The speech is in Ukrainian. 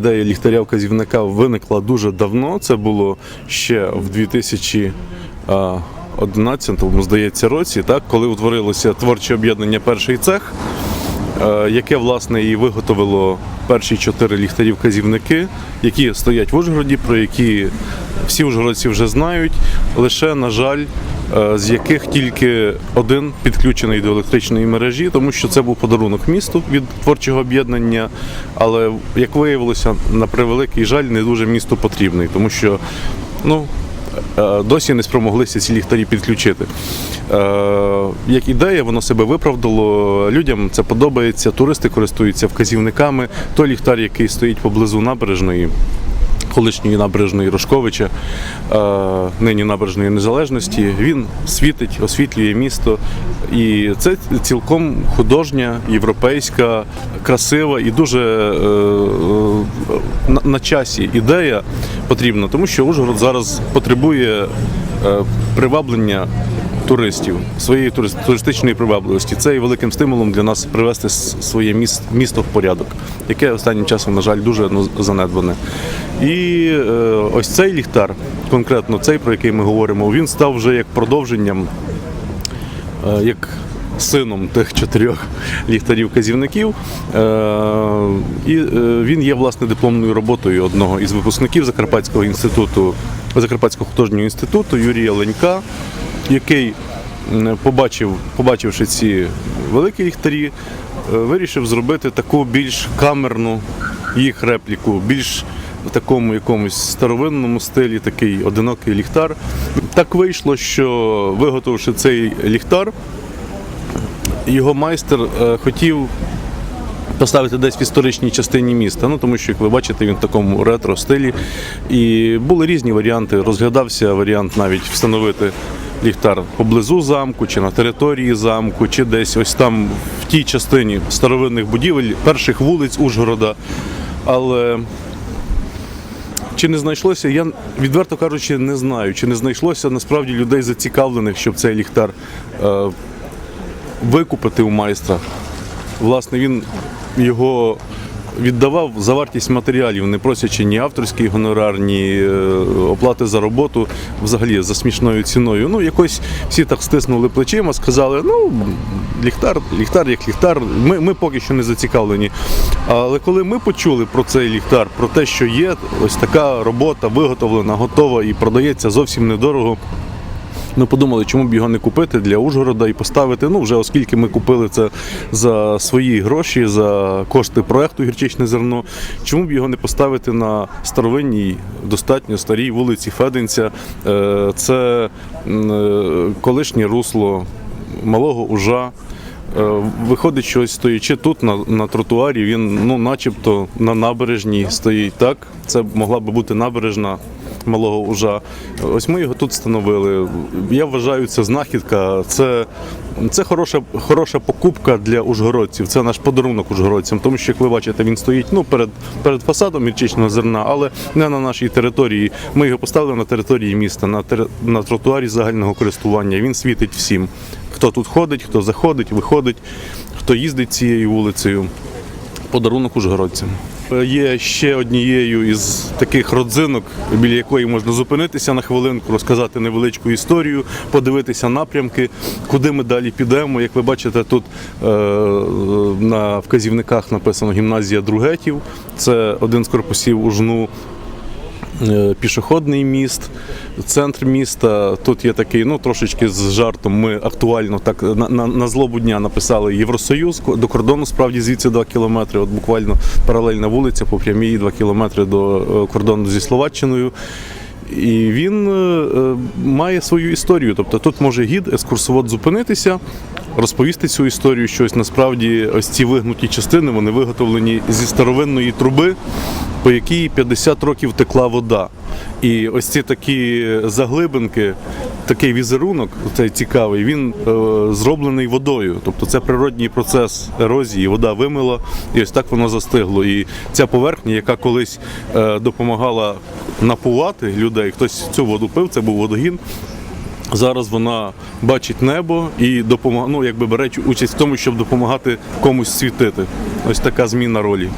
Ідея ліхтаря вказівника виникла дуже давно. Це було ще в 2011, здається, році, так, коли утворилося творче об'єднання Перший цех, яке власне і виготовило перші чотири ліхтарі вказівники, які стоять в Ужгороді, про які всі ужгородці вже знають. Лише, на жаль, е, з яких тільки один підключений до електричної мережі, тому що це був подарунок місту від творчого об'єднання. Але як виявилося, на превеликий жаль, не дуже місту потрібний, тому що ну. Е, Досі не спромоглися ці ліхтарі підключити. Е, як ідея, воно себе виправдало. Людям це подобається. Туристи користуються вказівниками. Той ліхтар, який стоїть поблизу набережної, колишньої набережної Рожковича, е, нині набережної незалежності. Він світить, освітлює місто. І це цілком художня, європейська, красива і дуже е, е, на, часі ідея потрібна, тому що Ужгород зараз потребує приваблення туристів, своєї туристичної привабливості. Це є великим стимулом для нас привести своє місто в порядок, яке останнім часом, на жаль, дуже ну, занедбане. І е, ось цей ліхтар, конкретно цей, про який ми говоримо, він став вже як продовженням е, як сином тих чотирьох ліхтарів казівників. Е, І він є власне дипломною роботою одного із випускників Закарпатського інституту, Закарпатського художнього інституту Юрія Ленька, який побачив, побачивши ці великі ліхтарі, е, вирішив зробити таку більш камерну їх репліку, більш в такому якомусь старовинному стилі, такий одинокий ліхтар. Так вийшло, що виготовивши цей ліхтар, його майстер е, хотів поставити десь в історичній частині міста. Ну тому що, як ви бачите, він в такому ретро стилі. І були різні варіанти. Розглядався варіант навіть встановити ліхтар поблизу замку, чи на території замку, чи десь ось там в тій частині старовинних будівель, перших вулиць Ужгорода. Але чи не знайшлося, я відверто кажучи, не знаю. Чи не знайшлося насправді людей зацікавлених, щоб цей ліхтар е, викупити у майстра. Власне, він його віддавав за вартість матеріалів, не просячи ні авторський гонорар, ні е, оплати за роботу, взагалі за смішною ціною. Ну, якось всі так стиснули плечима, сказали, ну, ліхтар, ліхтар як ліхтар, ми, ми поки що не зацікавлені. Але коли ми почули про цей ліхтар, про те, що є ось така робота виготовлена, готова і продається зовсім недорого. Ми подумали, чому б його не купити для Ужгорода і поставити. Ну, вже оскільки ми купили це за свої гроші, за кошти проекту гірчичне зерно. Чому б його не поставити на старовинній, достатньо старій вулиці Феденця? Е, Це е, колишнє русло малого ужа. Е, Виходить, що стоячи тут на, на тротуарі, він ну, начебто на набережній стоїть так. Це могла би бути набережна малого ужа. Ось ми його тут встановили. Я вважаю, це знахідка. Це, це хороша, хороша покупка для ужгородців. Це наш подарунок ужгородцям. Тому що, як ви бачите, він стоїть ну, перед, перед фасадом гірчичного зерна, але не на нашій території. Ми його поставили на території міста, на, тер- на тротуарі загального користування. Він світить всім. Хто тут ходить, хто заходить, виходить, хто їздить цією вулицею. Подарунок ужгородцям. Е, Є ще однією із таких родзинок, біля якої можна зупинитися на хвилинку, розказати невеличку історію, подивитися напрямки, куди ми далі підемо. Як ви бачите, тут е, на вказівниках написано гімназія Другетів. Це один з корпусів ужну. Е, Пішохідний міст, центр міста. Тут є такий, ну трошечки з жартом. Ми актуально так на, на, на злобу дня написали Євросоюз до кордону. Справді звідси 2 кілометри. От буквально паралельна вулиця по прямій 2 кілометри до е, кордону зі Словаччиною. І він е, має свою історію. Тобто тут може гід, екскурсовод зупинитися, розповісти цю історію, що ось насправді ось ці вигнуті частини вони виготовлені зі старовинної труби, по якій 50 років текла вода. І ось ці такі заглибинки, такий візерунок, цей цікавий, він е, зроблений водою. Тобто це природній процес ерозії, вода вимила, і ось так воно застигло. І ця поверхня, яка колись е, допомагала напувати людей, хтось цю воду пив, це був водогін. Зараз вона бачить небо і допомагає, ну, якби бере участь в тому, щоб допомагати комусь світити. Ось така зміна ролі.